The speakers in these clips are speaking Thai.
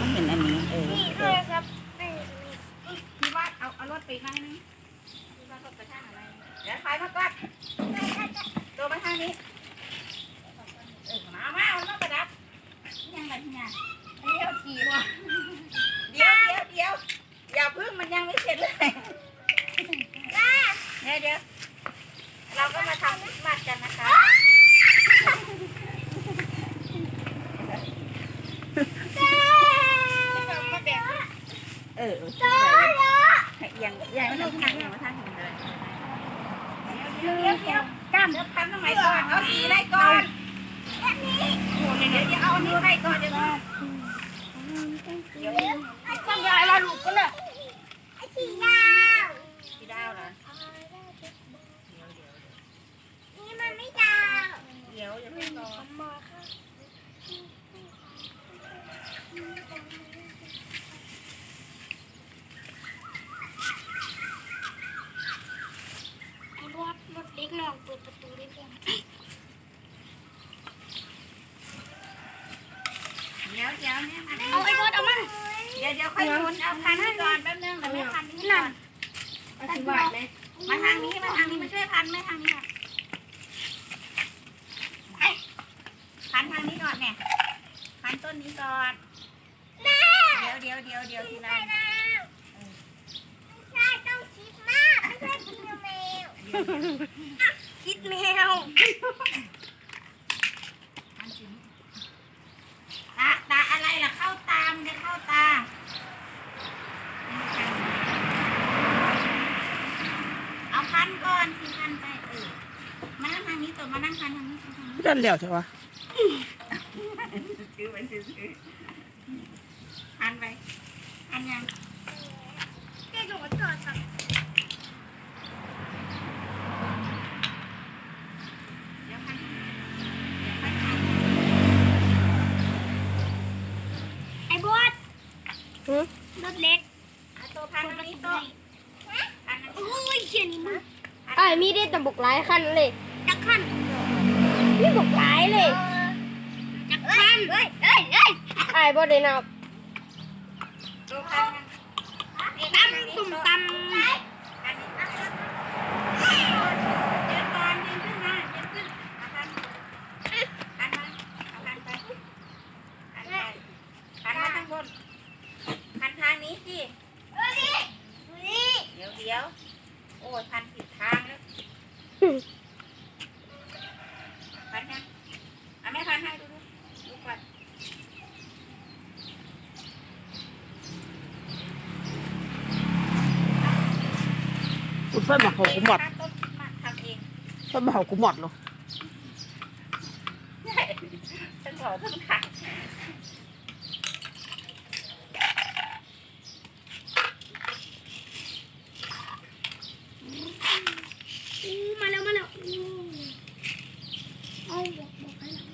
มันเห็นอันนี้เออนี่เอด้วยอครับนี่พี่ว่าเอาเอารถไปข้างนี้พี่ว่ารถไปทางอะไรเดี๋ยวถอยมาก่อนตัวไปทางนี้เออมามาเอารถไปดับยังไงเนี่ยเดี๋ยวขี่ว่ะเดี๋ยวเดี๋ยวเดี๋ยวอย่าพึ่งมันยังไม่เสร็จเลยเดี๋ยวเดี๋ยวเราก็มาทำคริสต์มาสกันนะคะ มาแบก เออเออยังยังไม่ต้องทางอยังไม่ทางถึงเลยเดี๋ยวเดี๋ยวกล้ามเดี๋ยวทำทำไมก่อนเอาสีอะไรก่อนเดี๋ยวเดี๋ยวเอาอันนี้ใส่ก่อนเดี๋ยวเดี๋ยวต้องยายมาลูกก็เลยสีดาวพี่ดาวเหรอนี่มันไม่ดาวเดี๋ยวเดี๋ยวเพิ่งรอไอ้บอสรถเล็กน้องเปิ ดประตูได้เพียเดี๋ยวเดี๋ยวเนี่ยเอาไอ้บอสเอามา เดี๋ยวเดี๋ยวค่อยหมุนเอาคันนี้ก่อนแป๊บนึงเดี๋ยวแม่พันนี้ก่อนอธิบายเลย มาทางนี้มาทางนี้มาช่วยพันแม่ทางนี้ก่อนไอ้พันทางนี้ก่อนเนี่ยพันต้นนี้ก่อนเดี๋ยวเดี๋ยวเดี๋ยวเดี๋ยวทีละไม่ใช่ต้องคิดมากไม่ใช่คิดแมว คิดแมวอันสิตาตาอะไรล่ะเข้าตามจะเข้าตาเอาพันก่อนสิพันไปเออมานั่งทางนี้ตัวมานั่งพันทางนี้ทางนี้ดันแล้วใช่ปะซื้อไปซื้อซื้อพันไปพันยังแค่หนูจอดครับ เดี๋ยวพันเดี๋ยวพันพัน ไอ้บอสรถเล็ก เอาตัวพันตรงนี้ตัวพันอัน โอ้ นี้ ยเขียนนี่มา ไอ้ายมีได้แต่บกหลายขั้นเลยจักขั้นมีบกหลายเลยจักขั้นเฮ้ยเฮ้ยเฮ้ยไอ้ายบ่ได้นับตัวพันยังตำสุ่มตำพันนี้เดินก่อนยืนขึ้นมายืนขึ้นเอาพันพันมาเอาพันไปพันไปพันมาข้างบนพันทางนี้สินี่เดี๋ยวเดี๋ยว โอ้ยพันผิดทางแล้วพันยังเอาแม่พันให้ดูดูดูก่อน คุณเพิ่นมาเขากูหมดต้นมาทำเองเพิ่นมาเขากูหมดเหรอฉันหอกต้งขา อู้มาแล้วมาแล้วอู้เอาบอกบอกให้หลัง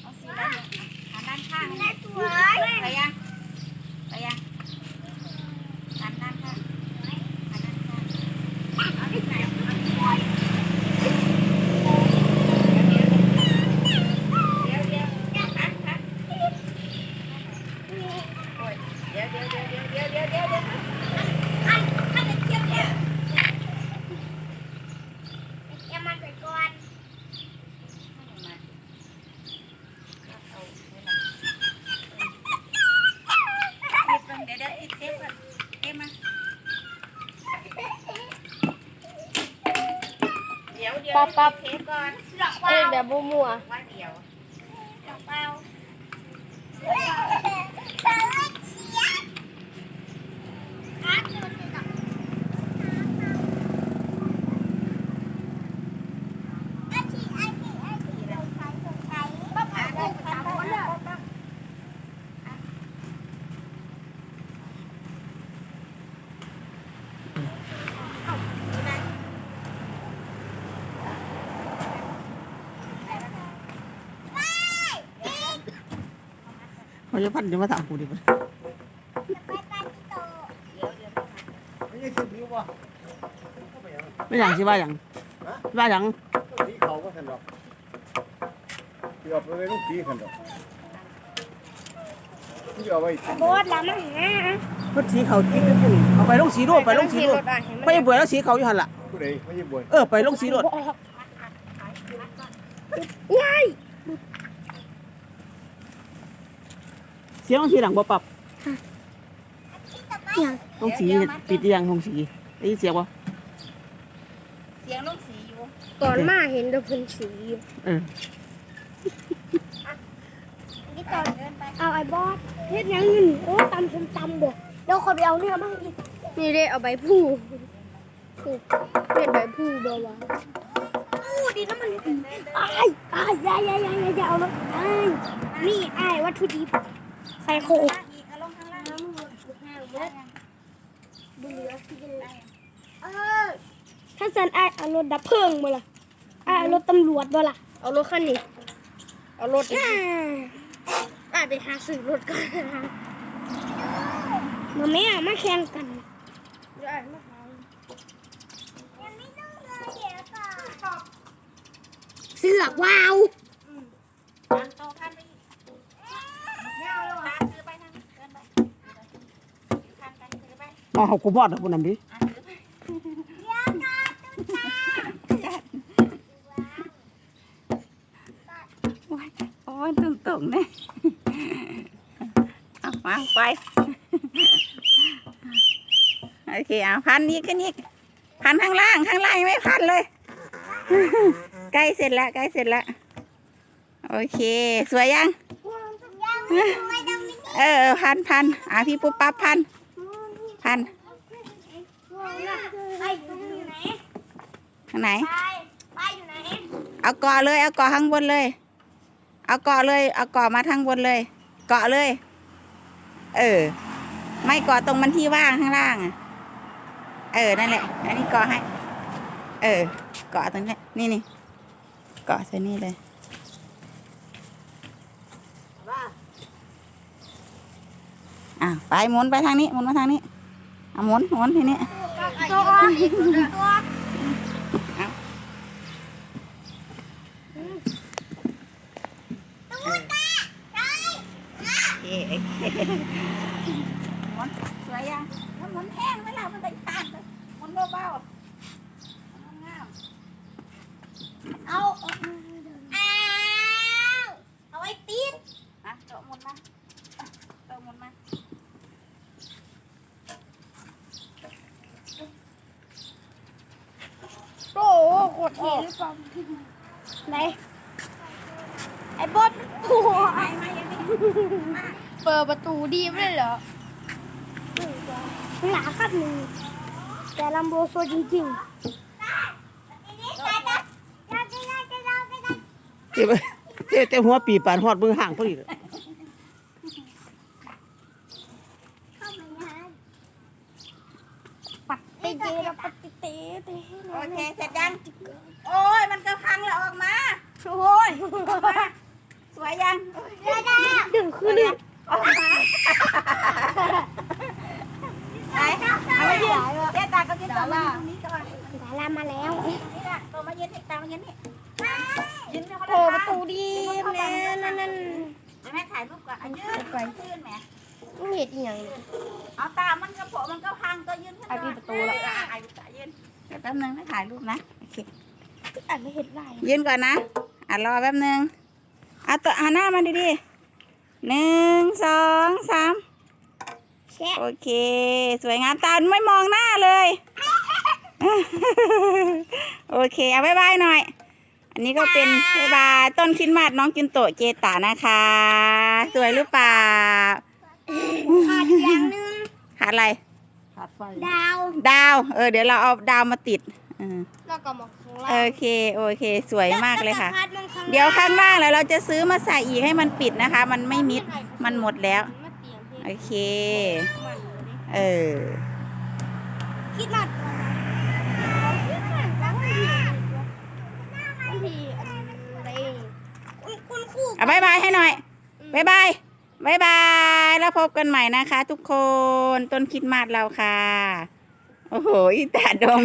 เอาสีด้านหันด้านข้าง แม่ นะ สวย ไปยังไปยังหันด้านข้างหันด้านข้างเอาที่ไหนเอาที่ไหนเดี๋ยวเดี๋ยวเดี๋ยวหันหันโอ้ยเดี๋ยวเดี๋ยวเดี๋ยวเดี๋ยวเดี๋ยวเดี๋ยวเดี๋ยว อันอันเด็กเทียบเนี่ยอย่ามาใส่ก่อน เดี๋ยวเดี๋ยวอีกเทปก่อนเทปมาเดี๋ยวเดี๋ยว ปั๊บเทปก่อนดอกเอ้วายวแบบมั่วาเดี๋ยว ดอกวาวอาจุดดอกอาชีอาชีอาชีเราใช้เราใช้ป้าป๋าได้ทำหมดแล้ว เขาจะพันจะมาถามกูดิบ่ไปปาจิโตเดี๋ยวเดี๋ยวไม่อย่างสิว่าอย่างว่าหยังสีเขาก็สนดอกที่เอาไปไว้ลูกสีสนดอกที่เอาไว้โบสแล้วมันหาเพิ่นสีเขาจริงๆพุ่นเอาไปลงสีโลดไปลงสีโลดไปเบื่อแล้วสีเขาอยู่หั่นล่ะผู้ใดไม่ใช่บวยเออไปลงสีโลดง่าย เสียงลงสีหลังบ่ปรับอย่างลงสีปิดยังลงสีได้ยินเสียงบ่เสียงลูกสีอยู่ตอนมาเห็นแต่เพิ่นสีอยู่เออนี่ตอนเดินไปเอาไอ้บอสเฮ็ดหยังอยู่นี่โอ้ตำส้มตำบ่เดี๋ยวขอไปเอาเนื้อมาให้อีกนี่ได้เอาใบผู้ผู้เฮ็ดใบผู้บ่วะอู้ดีน้ำมันอ้ายอ้ายอยาอยาอยาอยาอยาเอาเลยอ้ายนี่อ้ายวัตถุดิบ ใส่โคกล่างอีกเอาลงข้าเหลือที่เป็นไออถ้าสันอ้ายเอารถดับเพลิงมาล่ะอ้ายเอารถตำรวจบ่ล่ะ เอารถคันนี้ เอารถอีกอ่าอะไปหาซื้อรถก่อนมาแม่มาแข่งกันได้มาหาเสือกว้าว พันโตพันไปอีกเงาแล้วอะถือไปทางนี้เดินไปพันไปถือไป มาเฮากูมอดพุ่นนั่นดิอะถือไปโอ้ยโอ้ยตึงตึงเนี่ยเอาวางไปโอเคเอาพันนี้ขึ้นอีกพันข้างล่างข้างล่างยังไม่พันเลยใกล้เสร็จแล้วใกล้เสร็จแล้วโอเค สวยยัง เออพันพันอะพี่ปุ๊บปั๊บพัน พันไปอยู่ไหนข้างไหนไปไปอยู่ไหน เอาเกาะเลย เอาเกาะข้างบนเลย เอาเกาะเลย เอาเกาะมาทางบนเลย เกาะเลย เออ ไม่เกาะตรงมันที่ว่างข้างล่างอะเออ นั่นแหละ อันนี้เกาะให้ เออ เกาะตรงนี้นี่นี่ เกาะใส่นี่เลยอะไปหมุนไปทางนี้หมุนมาทางนี้ อะหมุนหมุนทีนี้ตัวอีกตัวโอเคโอเคหมุนสวยยังแล้วหมุนแห้งไหมล่ะมันไปตานเลยหมุนเบาๆงาม เอาเอาเอาไว้ตีน ๆอะโตะหมุนมาโตะหมุนมา โอ้โหโคตรเทหรือเปล่าไหนไอ้บอสโอ้โหไปมาอย่างนี้เปิดประตูดีไม่ได้เหรอหลาคัดหนึ่งแต่ลัมโบโซจริงๆเจ็บเจ็บแต่หัวปีปานฮอดมือห่างพอดีเลย ปัดเตะ เราปัดเตะเตะเตะโอเคเสร็จยังโอ้ยมันก็พังแล้วออกมาโอ้ยออกมาสวยยังดึงคือดึงออกมาไหนเอามายืนเจ๊ตาก็ยืนตรงนี้ก่อนดารามาแล้วนี่แหละตัวมายืนนี่ตามายืนนี่ยืนเร็วโอ้ประตูดีแน่นั่นนั่นแม่ถ่ายรูปก่อนอะยืนยืนแหม มันเห็ดอีหยังนี่เอาตา มันกระโปงมันก็พังก็ยืนขึ้นอะพี่ประตูละ อะอะอะยืนเดี๋ยวแป๊บนึงนะถ่ายรูปนะโอเคอ่านไม่เห็นไรยืนก่อนนะ อะรอแป๊บนึงเอาตัวหันหน้ามาดีๆหนึ่งสองสามแชะโอเค สวยงามตาไม่มองหน้าเลย โอเคเอาบายบายหน่อย อันนี้ก็เป็นบายบายต้นคริดมาดน้องกินโตะเจตานะคะ สวยหรือเปล่า ขาดอย่างหนึงขาดอะไร ขาดไฟดาว ดาว เออ เดี๋ยวเราเอาดาวมาติดเออแล้วก็มาข้างล่าโองเค โอเค สวยมากเลยค่ะขาดมันข้างเดี๋ยวข้างล่างแล้วเราจะซื้อมาใส่อีกให้มันปิดนะคะ มันไม่มิด มันหมดแล้ว มาเตียงเพลงโอเค มันเลยดิเออ คิดมาดบางทีอันอะไรคุณคุณครู เอาบายบายให้หน่อยบายบายบายบาย แล้วพบกันใหม่นะคะ ทุกคนต้นคิดมาดเราค่ะ โอ้โหอีตาดง